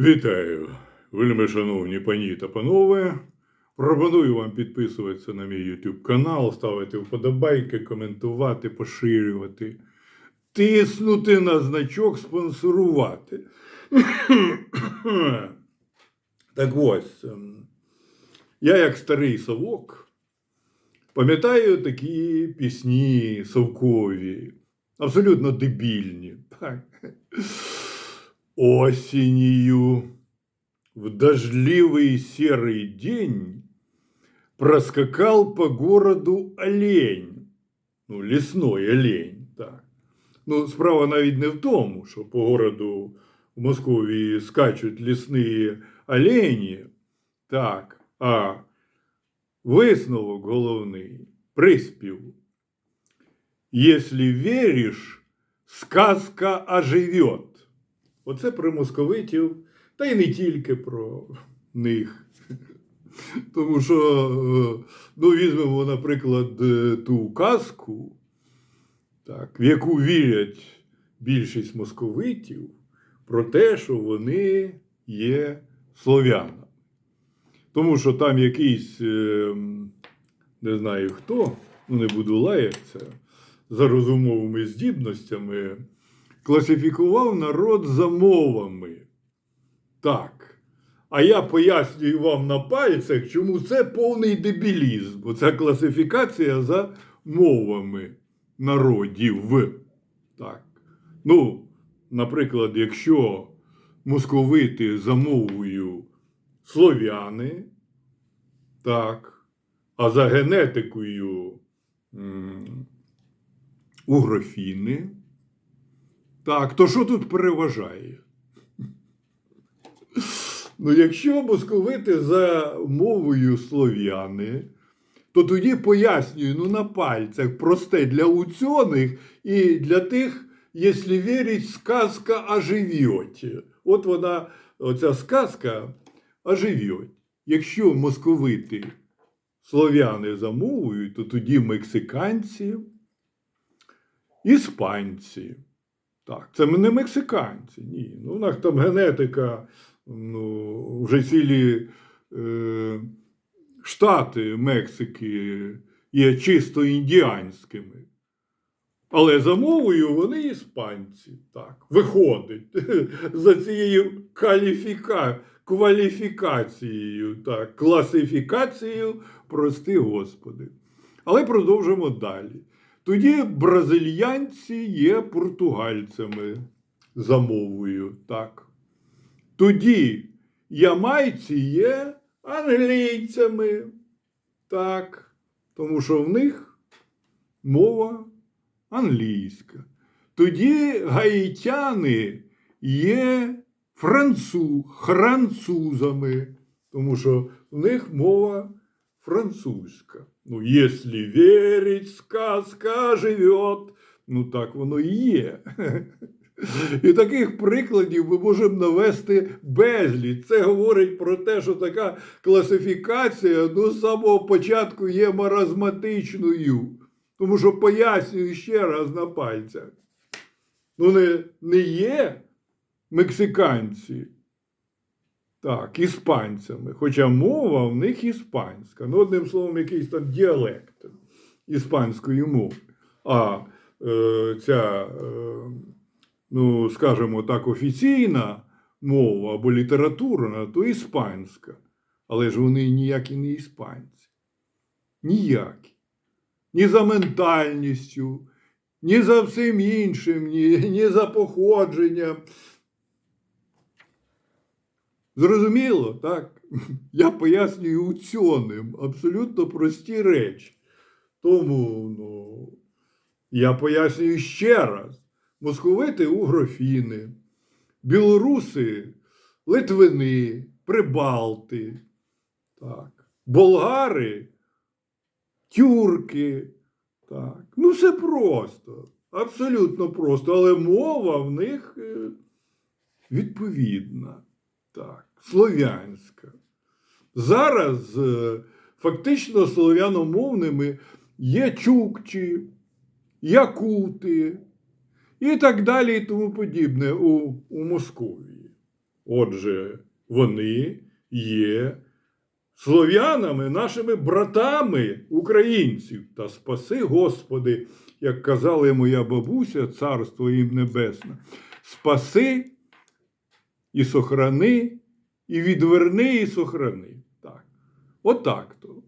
Вітаю, вельми шановні пані та панове. Пропоную вам підписуватися на мій YouTube канал, ставити вподобайки, коментувати, поширювати, тиснути на значок спонсорувати. Так ось, ем, я як старий совок пам'ятаю такі пісні совкові, абсолютно дебільні. Так. Осенью в дождливый серый день проскакал по городу олень. Ну, лісной олень, так. Ну, справа навіть не в тому, що по городу в Московії скачуть лісні олені, так, а висновок головний, приспів. Если веришь, сказка оживет. Оце про московитів, та й не тільки про них. Тому що, ну, візьмемо, наприклад, е, ту казку, так, в яку вірять більшість московитів, про те, що вони є слов'янами. Тому що там якийсь, е, не знаю хто, ну не буду лаятися, за розумовими здібностями класифікував народ за мовами. Так. А я пояснюю вам на пальцях, чому це повний дебілізм. Бо це класифікація за мовами народів. Так. Ну, наприклад, якщо московити за мовою слов'яни, так, а за генетикою угрофіни, так, то що тут переважає? Ну, якщо московити за мовою слов'яни, то тоді пояснюю ну, на пальцях просте для уцьоних і для тих, якщо вірить, сказка оживете. От вона, оця сказка оживет. Якщо московити слов'яни за мовою, то тоді мексиканці, іспанці. Так, це ми не мексиканці, ні. Ну, у нас там генетика, ну, вже цілі е, штати Мексики є чисто індіанськими. Але за мовою вони іспанці. Так, виходить за цією кваліфіка... кваліфікацією, так, класифікацією, прости Господи. Але продовжимо далі. Тоді бразильянці є португальцями за мовою. так. Тоді ямайці є англійцями. Так. Тому що в них мова англійська. Тоді гаїтяни є францу, французами, тому що в них мова французька. Ну, якщо вірить, сказка живет, ну так воно і є. І таких прикладів ми можемо навести безліч. Це говорить про те, що така класифікація ну, з самого початку є маразматичною. Тому що пояснюю ще раз на пальцях. Ну, не, не є мексиканці. Так, іспанцями. Хоча мова в них іспанська. Ну, одним словом, якийсь там діалект іспанської мови. А е, ця, е, ну, скажімо так, офіційна мова або літературна, то іспанська. Але ж вони ніякі не іспанці. Ніякі. Ні за ментальністю, ні за всім іншим, ні, ні за походженням. Зрозуміло, так? Я пояснюю уцьоним абсолютно прості речі. Тому ну, я пояснюю ще раз: московити угрофіни, білоруси, литвини, прибалти, так, болгари, тюрки. Так. Ну, все просто, абсолютно просто, але мова в них е, відповідна. Так, слов'янська. Зараз е, фактично слов'яномовними є чукчі, якути і так далі, і тому подібне у, у Московії. Отже, вони є слов'янами, нашими братами українців. Та спаси, Господи, як казала моя бабуся, царство їм небесне, спаси і сохрани, і відверни, і сохрани. Так. Отак то.